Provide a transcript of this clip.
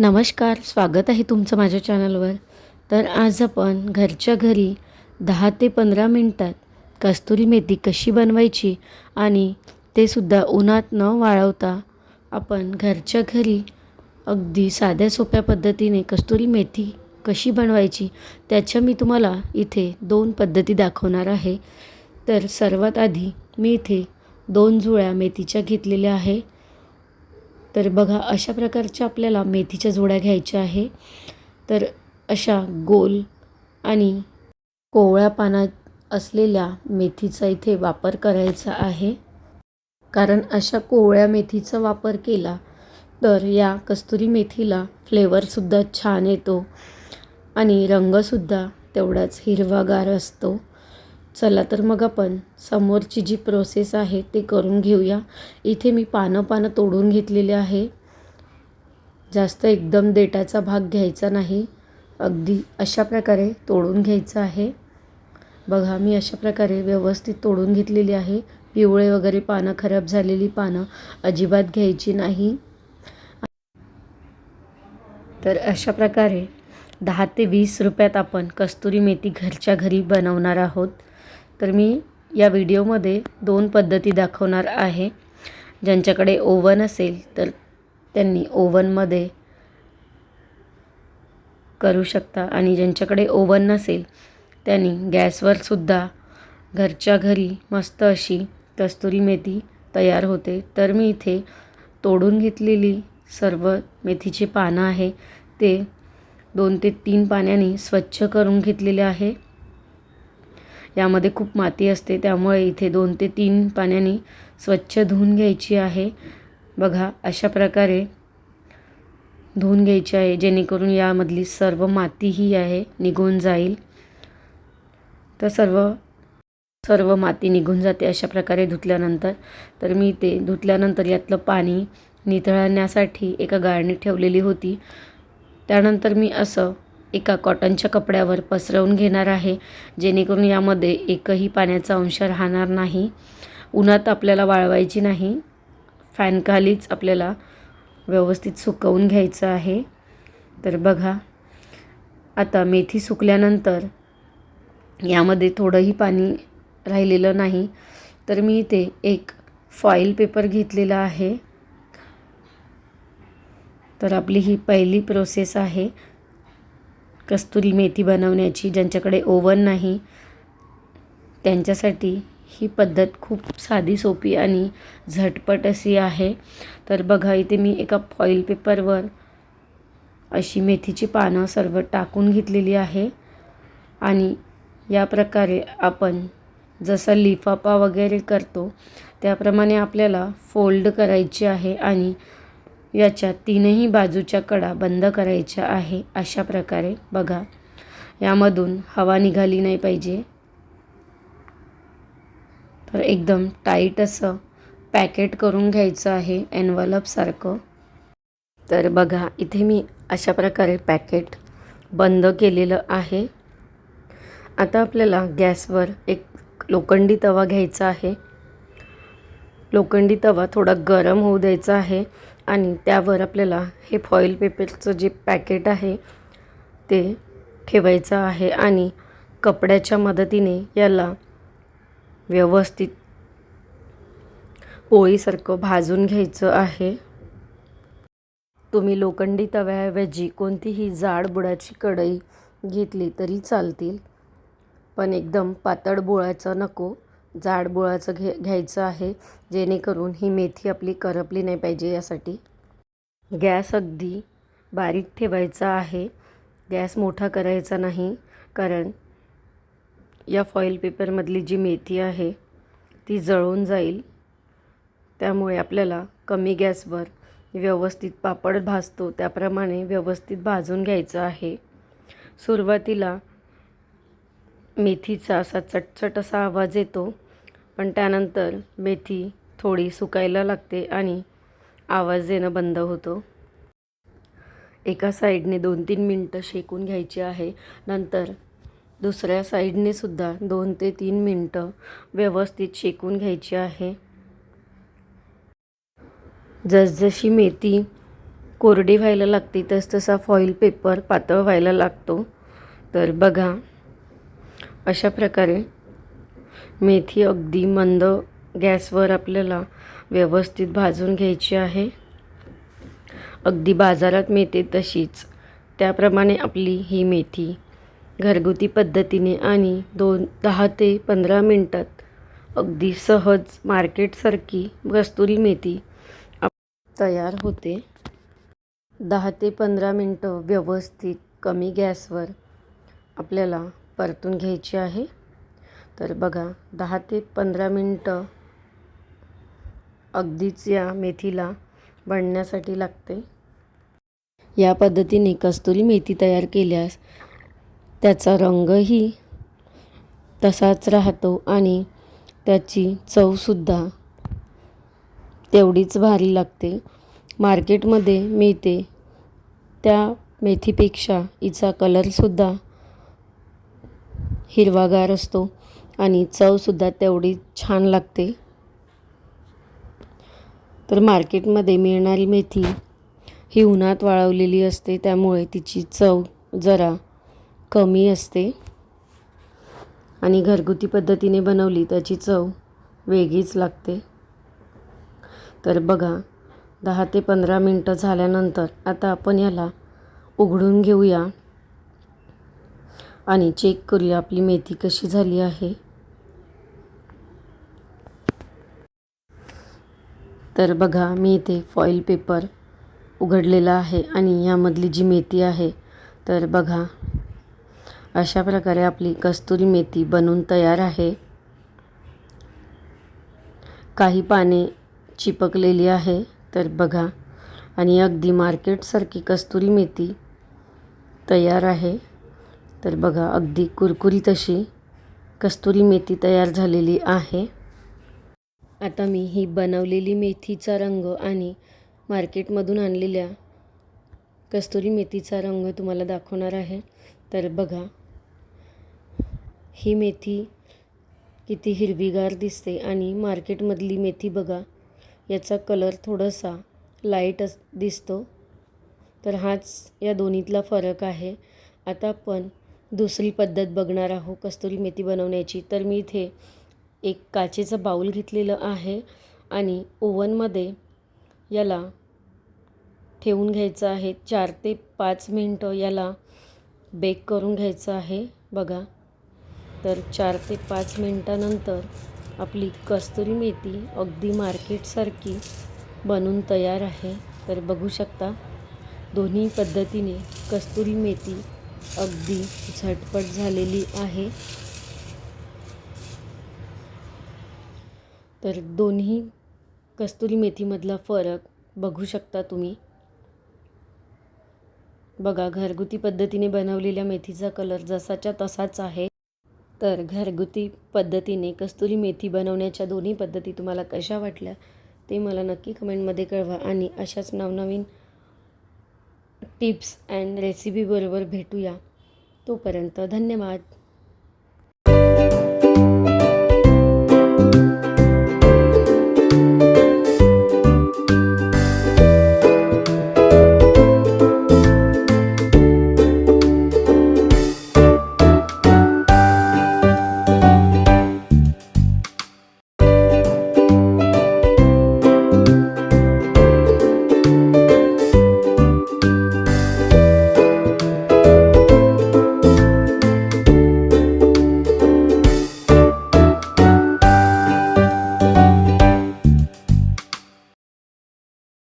नमस्कार स्वागत आहे तुमचं माझ्या चॅनलवर. तर आज आपण घरच्या घरी दहा ते पंधरा मिनटात कस्तुरी मेथी कशी बनवायची आणि ते सुद्धा उन्हात न वाळवता आपण घरच्या घरी अगदी साध्या सोप्या पद्धतीने कस्तुरी मेथी कशी बनवायची त्याच्या मी तुम्हाला इथे दोन पद्धती दाखवणार आहे. तर सर्वात आधी मी इथे दोन जुळ्या मेथीच्या घेतलेल्या आहे. तर बघा अशा प्रकारच्या आपल्याला मेथीच्या जोड्या घ्यायच्या आहे. तर अशा गोल आणि कोवळ्या पानात असलेल्या मेथीचा इथे वापर करायचा आहे. कारण अशा कोवळ्या मेथीचा वापर केला तर या कस्तुरी मेथीला फ्लेवरसुद्धा छान येतो आणि रंगसुद्धा तेवढाच हिरवागार असतो. चला तर मग आपण समोरची जी प्रोसेस आहे ते करून घेऊया. इथे मी पानं पानं तोडून घेतलेले आहे. जास्त एकदम देटाचा भाग घ्यायचा नाही. अगदी अशा प्रकारे तोडून घ्यायचं आहे. बघा मी अशा प्रकारे व्यवस्थित तोडून घेतलेली आहे. पिवळे वगैरे पानं खराब झालेली पानं अजिबात घ्यायची नाही. तर अशा प्रकारे दहा ते वीस रुपयात आपण कस्तुरी मेथी घरच्या घरी बनवणार आहोत. तर मी या व्हिडिओमध्ये दोन पद्धती दाखवणार आहे. ज्यांच्याकडे ओव्हन असेल तर त्यांनी ओव्हनमध्ये करू शकता आणि ज्यांच्याकडे ओव्हन नसेल त्यांनी गॅसवरसुद्धा घरच्या घरी मस्त अशी कस्तुरी मेथी तयार होते. तर मी इथे तोडून घेतलेली सर्व मेथीची पानं आहे. ते दोन ते तीन पाण्याने स्वच्छ करून घेतलेले आहे. यामध्ये खूप माती असते. त्यामुळे इथे दोन ते तीन पाण्याने स्वच्छ धुवून घ्यायची आहे. बघा अशा प्रकारे धुवून घ्यायची आहे. जेणेकरून यामधली सर्व माती ही आहे निघून जाईल. तर सर्व सर्व माती निघून जाते अशा प्रकारे धुतल्यानंतर. तर मी ते धुतल्यानंतर यातलं पाणी नितळण्यासाठी एका गाळणीत ठेवलेली होती. त्यानंतर मी असं एका कॉटनच्या कपड्यावर पसरवून घेणार आहे. जेणेकरून यामध्ये एकही पाण्याचा अंश राहणार नाही. उन्हात आपल्याला वाळवायची नाही. फॅनखालीच आपल्याला व्यवस्थित सुकवून घ्यायचं आहे. तर बघा आता मेथी सुकल्यानंतर यामध्ये थोडंही पाणी राहिलेलं नाही. तर मी इथे एक फॉईल पेपर घेतलेला आहे. तर आपली ही पहिली प्रोसेस आहे. कस्तुरी मेथी बनवण्याची ज्यांच्याकडे ओव्हन नाही त्यांच्यासाठी ही पद्धत खूप साधी सोपी आणि झटपट अशी आहे. तर बघा इथे मी एका फॉईल पेपरवर अशी मेथीची पानं सर्व टाकून घेतलेली आहे. आणि या प्रकारे आपण जसा लिफाफा वगैरे करतो त्याप्रमाणे आपल्याला फोल्ड करायची आहे आणि याच्या तीनही बाजूच्या कडा बंद करायच्या आहे अशा प्रकारे बघा. यामधून हवा निघाली नाही पाहिजे. तर एकदम टाईट असं पॅकेट करून घ्यायचं आहे एनवलपसारखं तर बघा इथे मी अशा प्रकारे पॅकेट बंद केलेलं आहे. आता आपल्याला गॅसवर एक लोखंडी तवा घ्यायचा आहे. लोखंडी तवा थोडा गरम होऊ द्यायचा आहे. आणि त्यावर आपल्याला हे फॉईल पेपरचं जे पॅकेट आहे ते ठेवायचं आहे आणि कपड्याच्या मदतीने याला व्यवस्थित पोळीसारखं भाजून घ्यायचं आहे. तुम्ही लोखंडी तव्याऐवजी कोणतीही जाड बुडाची कढई घेतली तरी चालतील. पण एकदम पातळ बोळाचं नको. जाड बोळाचं घे घ्यायचं आहे जेणेकरून ही मेथी आपली करपली नाही पाहिजे यासाठी. गॅस अगदी बारीक ठेवायचा आहे. गॅस मोठा करायचा नाही कारण या फॉईल पेपरमधली जी मेथी आहे ती जळून जाईल. त्यामुळे आपल्याला कमी गॅसवर व्यवस्थित पापड भाजतो त्याप्रमाणे व्यवस्थित भाजून घ्यायचं आहे. सुरुवातीला मेथीचा असा चटचट असा आवाज येतो पण त्यानंतर मेथी थोडी सुकायला लागते आणि आवाज येणं बंद होतो. एका साईडने दोन तीन मिनटं शेकून घ्यायची आहे. नंतर दुसऱ्या साईडने सुद्धा दोन ते तीन मिनटं व्यवस्थित शेकून घ्यायची आहे. जसजशी मेथी कोरडी व्हायला लागते तसतसा फॉईल पेपर पातळ व्हायला लागतो. तर बघा अशा प्रकारे मेथी अगदी मंद गॅसवर आपल्याला व्यवस्थित भाजून घ्यायची आहे. अगदी बाजारात मिळते तशीच. त्याप्रमाणे आपली ही मेथी घरगुती पद्धतीने आणि दोन दहा ते पंधरा मिनटात अगदी सहज मार्केटसारखी कस्तुरी मेथी आप तयार होते. दहा ते पंधरा मिनटं व्यवस्थित कमी गॅसवर आपल्याला परतून घ्यायची आहे. तर बघा दहा ते पंधरा मिनटं अगदीच या मेथीला बनण्यासाठी लागते. या पद्धतीने कस्तुरी मेथी तयार केल्यास त्याचा रंगही तसाच राहतो आणि त्याची चवसुद्धा तेवढीच भारी लागते. मार्केटमध्ये मिळते त्या मेथीपेक्षा हिचा कलरसुद्धा हिरवागार असतो. आणि चवसुद्धा तेवढी छान लागते. तर मार्केटमध्ये मिळणारी मेथी ही उन्हात वाळवलेली असते त्यामुळे तिची चव जरा कमी असते. आणि घरगुती पद्धतीने बनवली त्याची चव वेगळीच लागते. तर बघा दहा ते पंधरा मिनटं झाल्यानंतर आता आपण याला उघडून घेऊया. आणि चेक करूया आपली मेथी कशी झाली आहे. तर बघा मी इथे फॉईल पेपर उघडलेला आहे आणि यामधली जी मेथी आहे तर बघा. अशा प्रकारे आपली कस्तुरी मेथी बनून तयार आहे. काही पाने चिपकलेली आहे तर बघा. आणि अगदी मार्केटसारखी कस्तुरी मेथी तयार आहे. तर बघा अगदी कुरकुरीत अशी कस्तुरी मेथी तयार झालेली आहे. आता मी ही बनवलेली मेथीचा रंग आणि मार्केटमधून आणलेल्या कस्तुरी मेथीचा रंग तुम्हाला दाखवणार आहे. तर बघा ही मेथी किती हिरवीगार दिसते आणि मार्केटमधली मेथी बघा याचा कलर थोडासा लाइट अस दिसतो. तर हाच या दोन्हीतला फरक आहे. आता आपण दुसरी पद्धत बघणार आहोत कस्तुरी मेथी बनवण्याची. तर मी इथे एक काचेचं बाऊल घेतलेलं आहे आणि ओव्हनमध्ये याला ठेवून घ्यायचं आहे. चार ते पाच मिनटं याला बेक करून घ्यायचं आहे. बघा. तर चार ते पाच मिनटानंतर आपली कस्तुरी मेथी अगदी मार्केटसारखी बनून तयार आहे. तर बघू शकता दोन्ही पद्धतीने कस्तुरी मेथी अगदी झटपट झालेली आहे. तर दोन्ही कस्तुरी मेथीमधला फरक बघू शकता तुम्ही. बघा घरगुती पद्धतीने बनवलेल्या मेथीचा कलर जसाच्या तसाच आहे. तर घरगुती पद्धतीने कस्तुरी मेथी बनवण्याच्या दोन्ही पद्धती तुम्हाला कशा वाटल्या ते मला नक्की कमेंटमध्ये कळवा आणि अशाच नवनवीन टिप्स अँड रेसिपीबरोबर भेटूया. तोपर्यंत धन्यवाद.